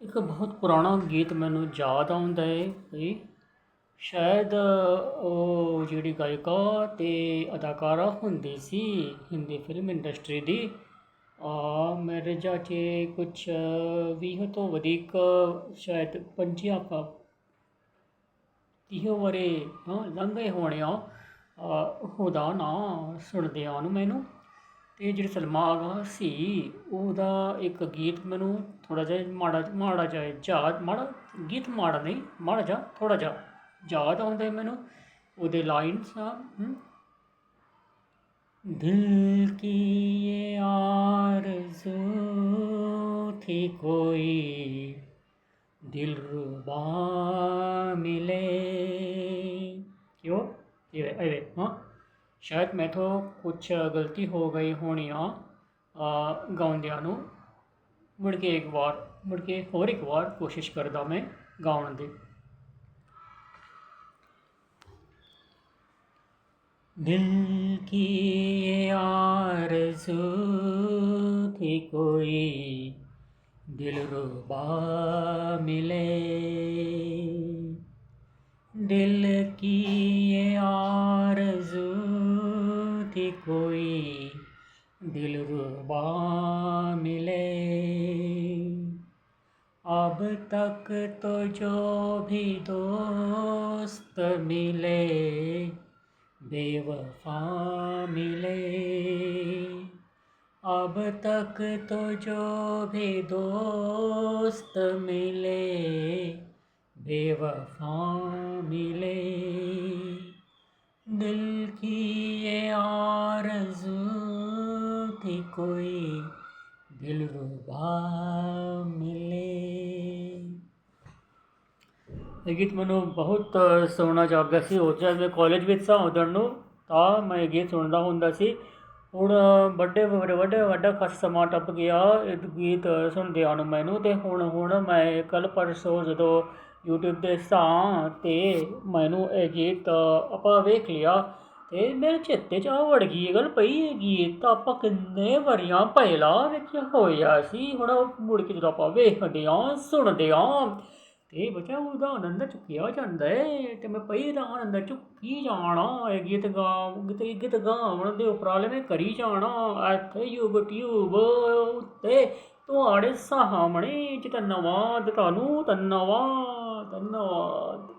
ਇੱਕ ਬਹੁਤ ਪੁਰਾਣਾ ਗੀਤ ਮੈਨੂੰ ਯਾਦ ਆਉਂਦਾ ਹੈ ਵੀ ਸ਼ਾਇਦ ਉਹ ਜਿਹੜੀ ਗਾਇਕਾ ਅਤੇ ਅਦਾਕਾਰਾ ਹੁੰਦੀ ਸੀ ਹਿੰਦੀ ਫਿਲਮ ਇੰਡਸਟਰੀ ਦੀ, ਆ ਮੇਰੇ ਜਾ ਕੇ ਕੁਛ ਵੀਹ ਤੋਂ ਵਧੇਕ ਸ਼ਾਇਦ ਪੰਜੀ ਆਪਾਂ ਤੀਹ ਵਰੇ ਹਾਂ, ਲੰਘੇ ਹੋਣੇ ਆ। ਉਹਦਾ ਨਾਂ ਸੁਣਦਿਆਂ ਉਹਨੂੰ ਮੈਨੂੰ। ਅਤੇ ਜਿਹੜੇ ਸਲਮਾ ਸੀ, ਉਹਦਾ ਇੱਕ ਗੀਤ ਮੈਨੂੰ ਥੋੜ੍ਹਾ ਜਿਹਾ ਮਾੜਾ ਮਾੜਾ ਜਿਹਾ ਯਾਦ ਮਾੜਾ ਗੀਤ ਮਾੜਾ ਨਹੀਂ, ਮਾੜਾ ਜਿਹਾ, ਥੋੜ੍ਹਾ ਜਿਹਾ ਯਾਦ ਆਉਂਦਾ ਮੈਨੂੰ। ਉਹਦੇ ਲਾਈਨਸ ਆ ਦਿਲ ਕੀ ਇਹ ਆਰਜ਼ੂ ਥੀ ਕੋਈ ਦਿਲ ਰੁਬਾ ਮਿਲੇ? ਕਿਉਂ? ਇਹ ਇਹ ਹਾਂ। ਸ਼ਾਇਦ ਮੈਥੋਂ ਕੁਝ ਗਲਤੀ ਹੋ ਗਈ ਹੋਣੀ ਆ ਗਾਉਂਦਿਆਂ ਨੂੰ। ਮੁੜ ਕੇ ਇੱਕ ਵਾਰ, ਮੁੜ ਕੇ ਹੋਰ ਇੱਕ ਵਾਰ ਕੋਸ਼ਿਸ਼ ਕਰਦਾ ਮੈਂ ਗਾਉਣ ਦੀ। ਦਿਲ ਕੀ ਆਰਜ਼ੂ ਥੀ ਕੋਈ ਦਿਲ ਰੁਬਾ ਮਿਲੇ? ਦਿਲ ਕੀ ਆਰਜ਼ੂ कोई दिलरुबा मिले अब तक तो जो भी दोस्त मिले बेवफा मिले अब तक तो जो भी दोस्त मिले बेवफा मिले ਕੋਈ ਦਿਲਰੁਬਾ ਮਿਲੇ। ਇਹ ਗੀਤ ਮੈਨੂੰ ਬਹੁਤ ਸੋਹਣਾ ਜਾਪਦਾ ਸੀ। ਉਹ ਜਦ ਮੈਂ ਕਾਲਜ ਵਿੱਚ ਸਾਂ ਉਦੋਂ ਨੂੰ, ਤਾਂ ਮੈਂ ਇਹ ਗੀਤ ਸੁਣਦਾ ਹੁੰਦਾ ਸੀ। ਹੁਣ ਵੱਡੇ ਵੱਡੇ ਵੱਡਾ ਖਾਸ ਸਮਾਂ ਟੱਪ ਗਿਆ, ਇਹ ਗੀਤ ਸੁਣਦਿਆਂ ਨੂੰ ਮੈਨੂੰ ਤੇ ਹੁਣ ਹੁਣ ਮੈਂ ਕੱਲ ਪਰਸੋਂ ਜਦੋਂ YouTube ਤੇ ਸਾਂ ਤੇ ਮੈਨੂੰ ਇਹ ਗੀਤ ਆਪਾਂ ਵੇਖ ਲਿਆ। ਤੇ ਮੇਰੇ ਚੇਤੇ ਚ ਆ ਵੜ ਗਈ, ਇਹ ਗੱਲ ਪਈ ਇਹ ਗੀਤ ਤਾਂ ਆਪਾਂ ਕਿੰਨੇ ਵਰੀਆਂ ਪਹਿਲਾਂ ਵਿੱਚ ਹੋਇਆ ਸੀ, ਹੁਣ ਉਹ ਮੁੜ ਕੇ ਜਦੋਂ ਆਪਾਂ ਵੇਖਦੇ ਆਂ, ਸੁਣਦੇ ਆਂ, ਤੇ ਬੱਚਾ ਉਹਦਾ ਆਨੰਦ ਚੁੱਕਿਆ ਜਾਂਦਾ ਏ, ਤੇ ਮੈਂ ਪਈ ਦਾ ਆਨੰਦ ਚੁੱਕੀ ਜਾਣਾ, ਇਹ ਗੀਤ ਗਾ, ਗੀਤ ਗੀਤ ਗਾਉਣ ਦੇ ਉਪਰਾਲੇ ਮੈਂ ਕਰੀ ਜਾਣਾ, ਇੱਥੇ YouTube ਉੱਤੇ ਤੁਹਾਡੇ ਸਾਹਮਣੇ ਚ ਧੰਨਵਾਦ ਤੁਹਾਨੂੰ ਧੰਨਵਾਦ ਧੰਨਵਾਦ।